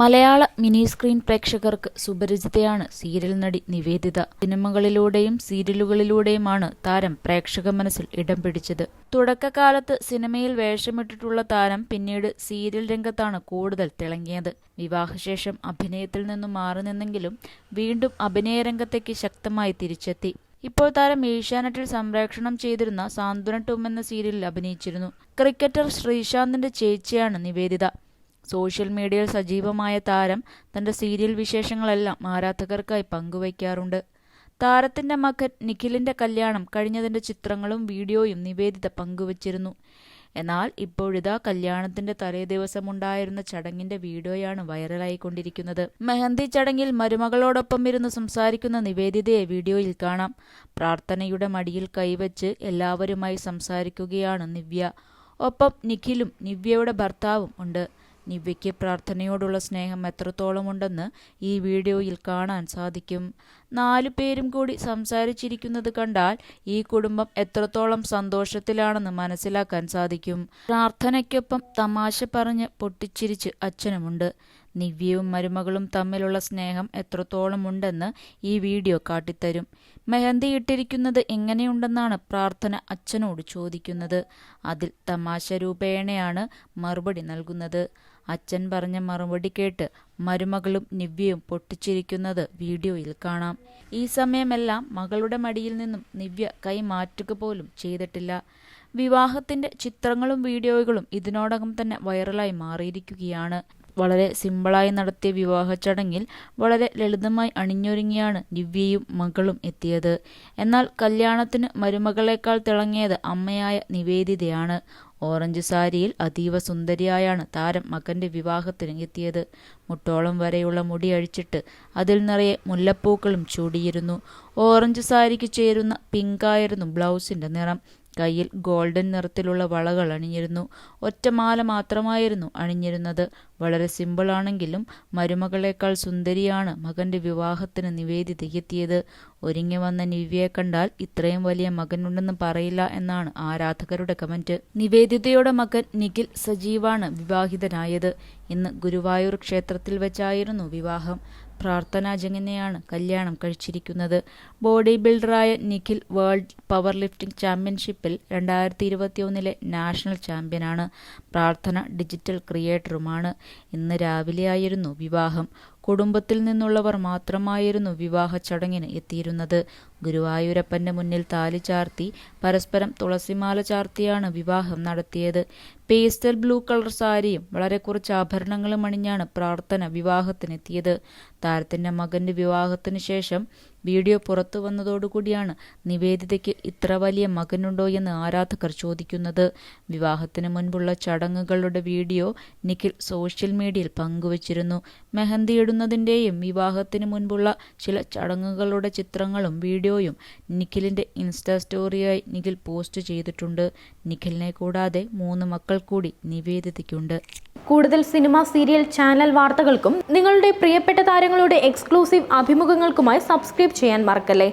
മലയാള mini screen പ്രേക്ഷകർക്ക് സുപരിചിതയാണ് serial നടി നിവേദിത. സിനിമകളിലൂടെയും സീരിയലുകളിലൂടെയുമാണ് താരം പ്രേക്ഷക മനസ്സിൽ ഇടം പിടിച്ചത്. തുടക്കകാലത്ത് സിനിമയിൽ വേഷമിട്ടിട്ടുള്ള താരം പിന്നീട് സീരിയൽ രംഗത്താണ് കൂടുതൽ തിളങ്ങിയത്. വിവാഹശേഷം അഭിനയത്തിൽ നിന്നും മാറി നിന്നെങ്കിലും വീണ്ടും അഭിനയ രംഗത്തേക്ക് ശക്തമായി തിരിച്ചെത്തി. ഇപ്പോൾ താരം ഏഷ്യാനെറ്റിൽ സംപ്രേഷണം ചെയ്തിരുന്ന സാന്ത്വന ടൂം എന്ന സീരിയലിൽ അഭിനയിച്ചിരുന്നു. ക്രിക്കറ്റർ ശ്രീശാന്തിന്റെ ചേച്ചിയാണ് നിവേദിത. സോഷ്യൽ മീഡിയയിൽ സജീവമായ താരം തന്റെ സീരിയൽ വിശേഷങ്ങളെല്ലാം ആരാധകർക്കായി പങ്കുവയ്ക്കാറുണ്ട്. താരത്തിന്റെ മകൻ നിഖിലിന്റെ കല്യാണം കഴിഞ്ഞതിന്റെ ചിത്രങ്ങളും വീഡിയോയും നിവേദിത പങ്കുവച്ചിരുന്നു. എന്നാൽ ഇപ്പോഴിതാ കല്യാണത്തിന്റെ തലേദിവസമുണ്ടായിരുന്ന ചടങ്ങിന്റെ വീഡിയോയാണ് വൈറലായിക്കൊണ്ടിരിക്കുന്നത്. മെഹന്തി ചടങ്ങിൽ മരുമകളോടൊപ്പം ഇരുന്ന് സംസാരിക്കുന്ന നിവേദിതയെ വീഡിയോയിൽ കാണാം. പ്രാർത്ഥനയുടെ മടിയിൽ കൈവച്ച് എല്ലാവരുമായി സംസാരിക്കുകയാണ് നിവ്യ. ഒപ്പം നിഖിലും നിവ്യയുടെ ഭർത്താവും ഉണ്ട്. നിവ്യയ്ക്ക് പ്രാർത്ഥനയോടുള്ള സ്നേഹം എത്രത്തോളമുണ്ടെന്ന് ഈ വീഡിയോയിൽ കാണാൻ സാധിക്കും. നാലു പേരും കൂടി സംസാരിച്ചിരിക്കുന്നത് കണ്ടാൽ ഈ കുടുംബം എത്രത്തോളം സന്തോഷത്തിലാണെന്ന് മനസ്സിലാക്കാൻ സാധിക്കും. പ്രാർത്ഥനയ്ക്കൊപ്പം തമാശ പറഞ്ഞ് പൊട്ടിച്ചിരിച്ച് അച്ഛനുമുണ്ട്. നിവ്യയും മരുമകളും തമ്മിലുള്ള സ്നേഹം എത്രത്തോളം ഉണ്ടെന്ന് ഈ വീഡിയോ കാട്ടിത്തരും. മെഹന്തി ഇട്ടിരിക്കുന്നത് എങ്ങനെയുണ്ടെന്നാണ് പ്രാർത്ഥന അച്ഛനോട് ചോദിക്കുന്നത്. അതിൽ തമാശ രൂപേണയാണ് മറുപടി നൽകുന്നത്. അച്ഛൻ പറഞ്ഞ മറുപടി കേട്ട് മരുമകളും നിവ്യയും പൊട്ടിച്ചിരിക്കുന്നത് വീഡിയോയിൽ കാണാം. ഈ സമയമെല്ലാം മകളുടെ മടിയിൽ നിന്നും നിവ്യ കൈ മാറ്റുക പോലും ചെയ്തിട്ടില്ല. വിവാഹത്തിന്റെ ചിത്രങ്ങളും വീഡിയോകളും ഇതിനോടകം തന്നെ വൈറലായി മാറിയിരിക്കുകയാണ്. വളരെ സിമ്പിളായി നടത്തിയ വിവാഹ ചടങ്ങിൽ വളരെ ലളിതമായി അണിഞ്ഞൊരുങ്ങിയാണ് ദിവ്യയും മകളും എത്തിയത്. എന്നാൽ കല്യാണത്തിന് മരുമകളേക്കാൾ തിളങ്ങിയത് അമ്മയായ നിവേദിതയാണ്. ഓറഞ്ച് സാരിയിൽ അതീവ സുന്ദരിയായാണ് താരം മകന്റെ വിവാഹത്തിന് എത്തിയത്. മുട്ടോളം വരെയുള്ള മുടി അഴിച്ചിട്ട് അതിൽ നിറയെ മുല്ലപ്പൂക്കളും ചൂടിയിരുന്നു. ഓറഞ്ച് സാരിക്ക് ചേരുന്ന പിങ്കായിരുന്നു ബ്ലൗസിന്റെ നിറം. കയ്യിൽ ഗോൾഡൻ നിറത്തിലുള്ള വളകൾ അണിഞ്ഞിരുന്നു. ഒറ്റമാല മാത്രമായിരുന്നു അണിഞ്ഞിരുന്നത്. വളരെ സിമ്പിളാണെങ്കിലും മരുമകളേക്കാൾ സുന്ദരിയാണ് മകന്റെ വിവാഹത്തിന് നിവേദിതയെത്തിയത് ഒരുങ്ങി വന്ന നിവ്യയെ കണ്ടാൽ ഇത്രയും വലിയ മകനുണ്ടെന്ന് പറയില്ല എന്നാണ് ആരാധകരുടെ കമന്റ്. നിവേദിതയുടെ മകൻ നിഖിൽ സജീവാണ് വിവാഹിതനായത്. ഇന്ന് ഗുരുവായൂർ ക്ഷേത്രത്തിൽ വെച്ചായിരുന്നു വിവാഹം. പ്രാർത്ഥനാ ജങ്ങനെയാണ് കല്യാണം കഴിച്ചിരിക്കുന്നത്. ബോഡി ബിൽഡറായ നിഖിൽ വേൾഡ് പവർ ലിഫ്റ്റിംഗ് ചാമ്പ്യൻഷിപ്പിൽ രണ്ടായിരത്തി ഇരുപത്തിയൊന്നിലെ നാഷണൽ ചാമ്പ്യനാണ്. പ്രാർത്ഥന ഡിജിറ്റൽ ക്രിയേറ്ററുമാണ്. ഇന്ന് രാവിലെയായിരുന്നു വിവാഹം. കുടുംബത്തിൽ നിന്നുള്ളവർ മാത്രമായിരുന്നു വിവാഹ ചടങ്ങിന് എത്തിയിരുന്നത്. ഗുരുവായൂരപ്പന്റെ മുന്നിൽ താലി ചാർത്തി പരസ്പരം തുളസിമാല ചാർത്തിയാണ് വിവാഹം നടത്തിയത്. പേസ്റ്റൽ ബ്ലൂ കളർ സാരിയും വളരെ കുറച്ച് ആഭരണങ്ങളും അണിഞ്ഞാണ് പ്രാർത്ഥന വിവാഹത്തിനെത്തിയത്. താരത്തിന്റെ മകന്റെ വിവാഹത്തിന് ശേഷം വീഡിയോ പുറത്തു വന്നതോടുകൂടിയാണ് നിവേദിതയ്ക്ക് ഇത്ര വലിയ മകനുണ്ടോ എന്ന് ആരാധകർ ചോദിക്കുന്നത്. വിവാഹത്തിന് മുൻപുള്ള ചടങ്ങുകളുടെ വീഡിയോ നിഖിൽ സോഷ്യൽ മീഡിയയിൽ പങ്കുവച്ചിരുന്നു. മെഹന്തി ഇടുന്നതിന്റെയും വിവാഹത്തിന് മുൻപുള്ള ചില ചടങ്ങുകളുടെ ചിത്രങ്ങളും വീഡിയോയും നിഖിലിന്റെ ഇൻസ്റ്റാ സ്റ്റോറിയായി നിഖിൽ പോസ്റ്റ് ചെയ്തിട്ടുണ്ട്. നിഖിലിനെ കൂടാതെ മൂന്ന് മക്കൾ കൂടി നിവേദിതയ്ക്കുണ്ട്. കൂടുതൽ സിനിമ സീരിയൽ ചാനൽ വാർത്തകൾക്കും നിങ്ങളുടെ പ്രിയപ്പെട്ട താരങ്ങളുടെ എക്സ്ക്ലൂസീവ് അഭിമുഖങ്ങൾക്കുമായി സബ്സ്ക്രൈബ് ചെയ്യാൻ മറക്കല്ലേ?